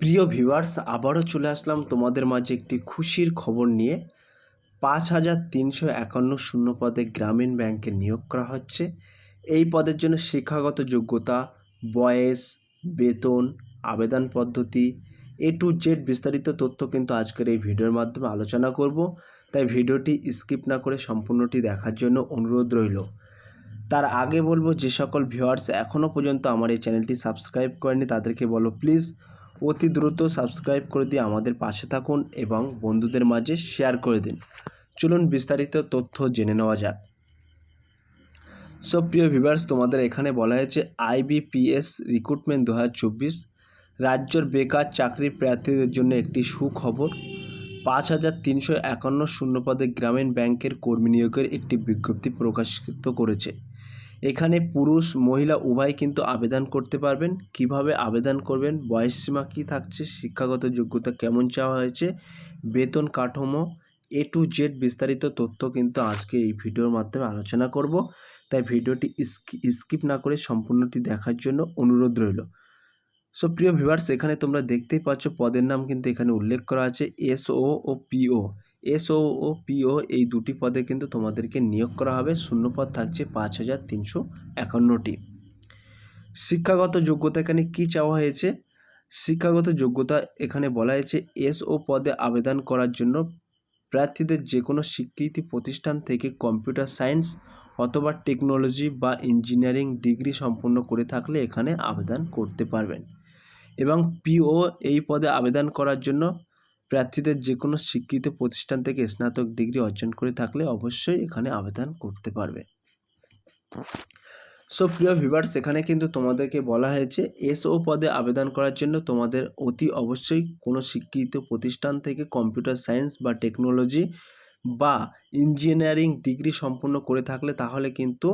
প্রিয় ভিউয়ার্স, আবারও চলে আসলাম তোমাদের মাঝে একটি খুশির খবর নিয়ে। পাঁচ হাজার তিনশো একান্ন শূন্য পদে গ্রামীণ ব্যাংকে নিয়োগ করা হচ্ছে। এই পদের জন্য শিক্ষাগত যোগ্যতা, বয়স, বেতন, আবেদন পদ্ধতি এ টু জেড বিস্তারিত তথ্য কিন্তু আজকের এই ভিডিওর মাধ্যমে আলোচনা করব। তাই ভিডিওটি স্কিপ না করে সম্পূর্ণটি দেখার জন্য অনুরোধ রইল। তার আগে বলব, যে সকল ভিউয়ার্স এখনও পর্যন্ত আমার এই চ্যানেলটি সাবস্ক্রাইব করেনি তাদেরকে বলো প্লিজ। অতি দ্রুত সাবস্ক্রাইব করে দিয়ে আমাদের পাশে থাকুন এবং বন্ধুদের মাঝে শেয়ার করে দিন। চলুন বিস্তারিত তথ্য জেনে নেওয়া যাক। সো প্রিয় ভিউয়ার্স তোমাদের এখানে বলা হয়েছে আইবিপিএস রিক্রুটমেন্ট দু হাজার চব্বিশ রাজ্যের বেকার চাকরির প্রার্থীদের জন্য একটি সুখবর। পাঁচ হাজার তিনশো একান্ন শূন্যপদে গ্রামীণ ব্যাংকের কর্মী নিয়োগের একটি বিজ্ঞপ্তি প্রকাশিত করেছে। এখানে পুরুষ, মহিলা উভয় কিন্তু আবেদন করতে পারবেন। কীভাবে আবেদন করবেন বয়সসীমা কী থাকছে, শিক্ষাগত যোগ্যতা কেমন চাওয়া হয়েছে, বেতন কাঠামো এ টু জেড বিস্তারিত তথ্য কিন্তু আজকে এই ভিডিওর মাধ্যমে আলোচনা করব। তাই ভিডিওটি স্কিপ না করে সম্পূর্ণটি দেখার জন্য অনুরোধ রইল। সো প্রিয় ভিউয়ার্স এখানে তোমরা দেখতেই পাচ্ছ, পদের নাম কিন্তু এখানে উল্লেখ করা আছে এসও ও পিও এসও ও পিও এই দুটি পদে কিন্তু তোমাদেরকে নিয়োগ করা হবে। শূন্য পদ থাকছে পাঁচ হাজার তিনশো একান্নটি। শিক্ষাগত যোগ্যতা এখানে কি চাওয়া হয়েছে? শিক্ষাগত যোগ্যতা এখানে বলা হয়েছে এসও পদে আবেদন করার জন্য প্রার্থীদের যে কোনো স্বীকৃতি প্রতিষ্ঠান থেকে কম্পিউটার সায়েন্স অথবা টেকনোলজি বা ইঞ্জিনিয়ারিং ডিগ্রি সম্পন্ন করে থাকলে এখানে আবেদন করতে পারবেন। এবং পিও এই পদে আবেদন করার জন্য প্রার্থীদের যে কোনো শিক্ষিত প্রতিষ্ঠান থেকে স্নাতক ডিগ্রি অর্জন করে থাকলে অবশ্যই এখানে আবেদন করতে পারবে। সো প্রিয় ভিভার্স এখানে কিন্তু তোমাদেরকে বলা হয়েছে, এসও পদে আবেদন করার জন্য তোমাদের অতি অবশ্যই কোনো শিক্ষিত প্রতিষ্ঠান থেকে কম্পিউটার সায়েন্স বা টেকনোলজি বা ইঞ্জিনিয়ারিং ডিগ্রি সম্পন্ন করে থাকলে তাহলে কিন্তু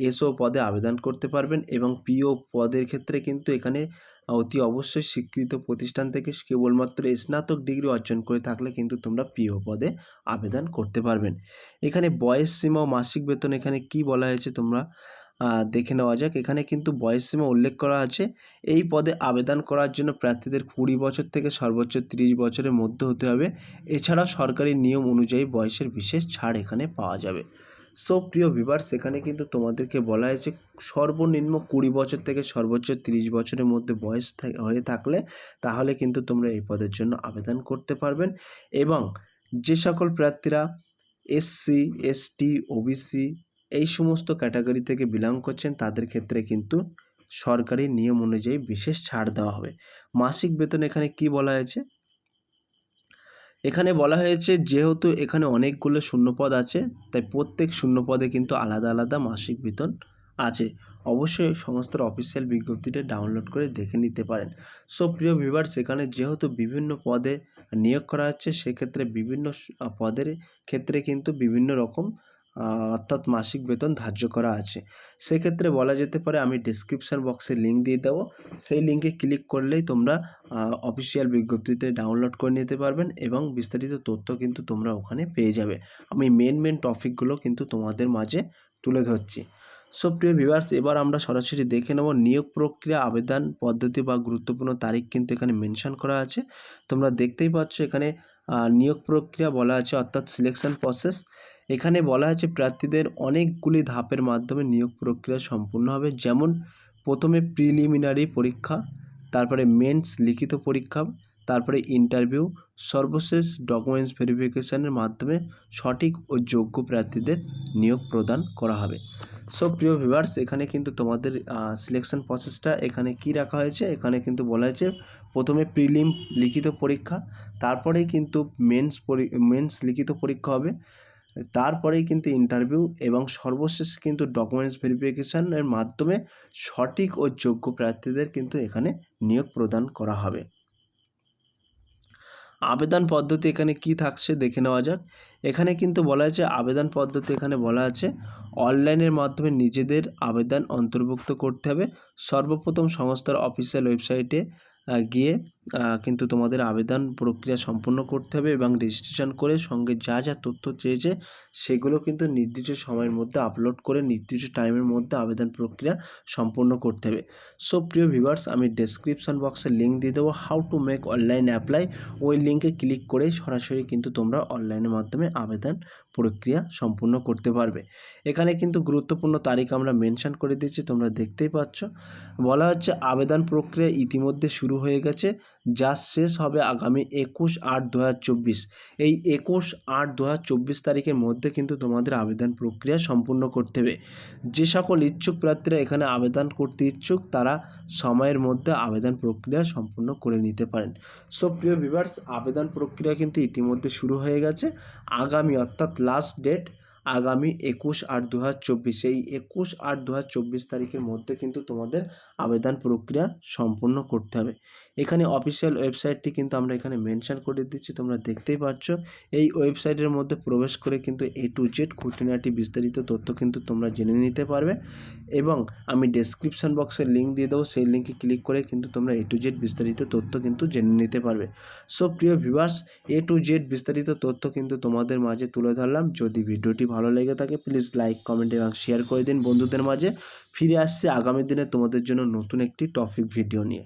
এসও পদে আবেদন করতে পারবেন এবং পিও পদের ক্ষেত্রে কিন্তু এখানে অতি অবশ্যই স্বীকৃত প্রতিষ্ঠান থেকে কেবলমাত্র স্নাতক ডিগ্রি অর্জন করে থাকলে কিন্তু তোমরা পিও পদে আবেদন করতে পারবেন। এখানে বয়স সীমা মাসিক বেতন এখানে কি বলা হয়েছে তোমরা? দেখে নেওয়া যাক। এখানে কিন্তু বয়স সীমা উল্লেখ করা আছে। এই পদে আবেদন করার জন্য প্রার্থীদের কুড়ি বছর থেকে সর্বোচ্চ তিরিশ বছরের মধ্যে হতে হবে। এছাড়া সরকারি নিয়ম অনুযায়ী বয়সের বিশেষ ছাড় এখানে পাওয়া যাবে। সো, প্রিয় ভিভার্স এখানে কিন্তু তোমাদেরকে বলা হয়েছে, সর্বনিম্ন কুড়ি বছর থেকে সর্বোচ্চ তিরিশ বছরের মধ্যে বয়স হয়ে থাকলে তাহলে কিন্তু তোমরা এই পদের জন্য আবেদন করতে পারবেন। এবং যে সকল প্রার্থীরা এসসি, এসটি, ওবিসি এই সমস্ত ক্যাটাগরি থেকে বিলং করছেন, তাদের ক্ষেত্রে কিন্তু সরকারি নিয়ম অনুযায়ী বিশেষ ছাড় দেওয়া হবে। মাসিক বেতন এখানে কি বলা হয়েছে? এখানে বলা হয়েছে যেহেতু এখানে অনেকগুলো শূন্যপদ আছে, তাই প্রত্যেক শূন্যপদে কিন্তু আলাদা আলাদা মাসিক বেতন আছে। অবশ্যই সমস্ত অফিসিয়াল বিজ্ঞপ্তিটা ডাউনলোড করে দেখে নিতে পারেন। সো প্রিয় ভিভার সেখানে যেহেতু বিভিন্ন পদে নিয়োগ করা হচ্ছে, সেক্ষেত্রে বিভিন্ন পদের ক্ষেত্রে কিন্তু বিভিন্ন রকম অর্থাৎ মাসিক বেতন ধার্য করা আছে। সেক্ষেত্রে বলা যেতে পারে আমি ডিসক্রিপশান বক্সে লিঙ্ক দিয়ে দেবো। সেই লিঙ্কে ক্লিক করলেই তোমরা অফিসিয়াল বিজ্ঞপ্তিতে ডাউনলোড করে নিতে পারবেন এবং বিস্তারিত তথ্য কিন্তু তোমরা ওখানে পেয়ে যাবে। আমি মেন মেন টপিকগুলো কিন্তু তোমাদের মাঝে তুলে ধরছি। সো প্রিয় ভিভার্স এবার আমরা সরাসরি দেখে নেব নিয়োগ প্রক্রিয়া, আবেদন পদ্ধতি বা গুরুত্বপূর্ণ তারিখ কিন্তু এখানে মেনশন করা আছে। তোমরা দেখতেই পাচ্ছ এখানে নিয়োগ প্রক্রিয়া বলা আছে অর্থাৎ সিলেকশন প্রসেস এখানে বলা হয়েছে প্রার্থীদের অনেকগুলি ধাপের মাধ্যমে নিয়োগ প্রক্রিয়া সম্পূর্ণ হবে। যেমন, প্রথমে প্রিলিমিনারি পরীক্ষা, তারপরে মেন্স লিখিত পরীক্ষা, তারপরে ইন্টারভিউ সর্বশেষ ডকুমেন্টস ভেরিফিকেশানের মাধ্যমে সঠিক ও যোগ্য প্রার্থীদের নিয়োগ প্রদান করা হবে। সো প্রিয় ভিভার্স এখানে কিন্তু তোমাদের সিলেকশন প্রসেসটা এখানে কি রাখা হয়েছে? এখানে কিন্তু বলা হয়েছে প্রথমে প্রিলিম লিখিত পরীক্ষা, তারপরেই কিন্তু মেন্স মেন্স লিখিত পরীক্ষা হবে। তারপরেই কিন্তু ইন্টারভিউ এবং সর্বশেষ কিন্তু ডকুমেন্টস ভেরিফিকেশানের মাধ্যমে সঠিক ও যোগ্য প্রার্থীদের কিন্তু এখানে নিয়োগ প্রদান করা হবে। আবেদন পদ্ধতি এখানে কি থাকছে দেখে নেওয়া যাক। এখানে কিন্তু বলা আছে, আবেদন পদ্ধতি এখানে বলা আছে অনলাইনের মাধ্যমে নিজেদের আবেদন অন্তর্ভুক্ত করতে হবে। সর্বপ্রথম সংস্থার অফিসিয়াল ওয়েবসাইটে গিয়ে কিন্তু তোমাদের আবেদন প্রক্রিয়া সম্পূর্ণ করতে হবে এবং রেজিস্ট্রেশন করে সঙ্গে যা যা তথ্য চেয়েছে সেগুলো কিন্তু নির্দিষ্ট সময়ের মধ্যে আপলোড করে নির্দিষ্ট টাইমের মধ্যে আবেদন প্রক্রিয়া সম্পূর্ণ করতে হবে। সো প্রিয় ভিউয়ার্স আমি ডেসক্রিপশন বক্সে লিঙ্ক দিয়ে দেবো how to make online apply ওই লিঙ্কে ক্লিক করে সরাসরি কিন্তু তোমরা অনলাইনের মাধ্যমে আবেদন প্রক্রিয়া সম্পূর্ণ করতে পারবে। এখানে কিন্তু গুরুত্বপূর্ণ তারিখ আমরা মেনশন করে দিয়েছি, তোমরা দেখতেই পাচ্ছ। বলা হচ্ছে আবেদন প্রক্রিয়া ইতিমধ্যে শুরু হয়ে গেছে, যা শেষ হবে আগামী একুশ আট দু এই একুশ আট দু তারিখের মধ্যে কিন্তু তোমাদের আবেদন প্রক্রিয়া সম্পূর্ণ করতে হবে। যে সকল ইচ্ছুক প্রার্থীরা এখানে আবেদন করতে ইচ্ছুক, তারা সময়ের মধ্যে আবেদন প্রক্রিয়া সম্পূর্ণ করে নিতে পারেন। সো, প্রিয় ভিভার্স আবেদন প্রক্রিয়া কিন্তু ইতিমধ্যে শুরু হয়ে গেছে। আগামী অর্থাৎ লাস্ট ডেট আগামী একুশ আট দু হাজার চব্বিশ। এই একুশ আট দু হাজার চব্বিশ তারিখের মধ্যে কিন্তু তোমাদের আবেদন প্রক্রিয়া সম্পূর্ণ করতে হবে। এখানে অফিসিয়াল ওয়েবসাইটটি কিন্তু আমরা এখানে মেনশন করে দিচ্ছি, তোমরা দেখতেই পাচ্ছ। এই ওয়েবসাইটের মধ্যে প্রবেশ করে কিন্তু এ টু জেড খুঁটিনাটি বিস্তারিত তথ্য কিন্তু তোমরা জেনে নিতে পারবে এবং আমি ডেসক্রিপশন বক্সের লিঙ্ক দিয়ে দেবো, সেই লিঙ্কে ক্লিক করে কিন্তু তোমরা এ টু জেড বিস্তারিত তথ্য কিন্তু জেনে নিতে পারবে। সো প্রিয় ভিভার্স এ টু জেড বিস্তারিত তথ্য কিন্তু তোমাদের মাঝে তুলে ধরলাম। যদি ভিডিওটি ভালো লেগে থাকে প্লিজ লাইক কমেন্ট এবং শেয়ার করে দিন বন্ধুদের মাঝে। ফিরে আসছে আগামী দিনে তোমাদের জন্য নতুন একটি টপিক ভিডিও নিয়ে।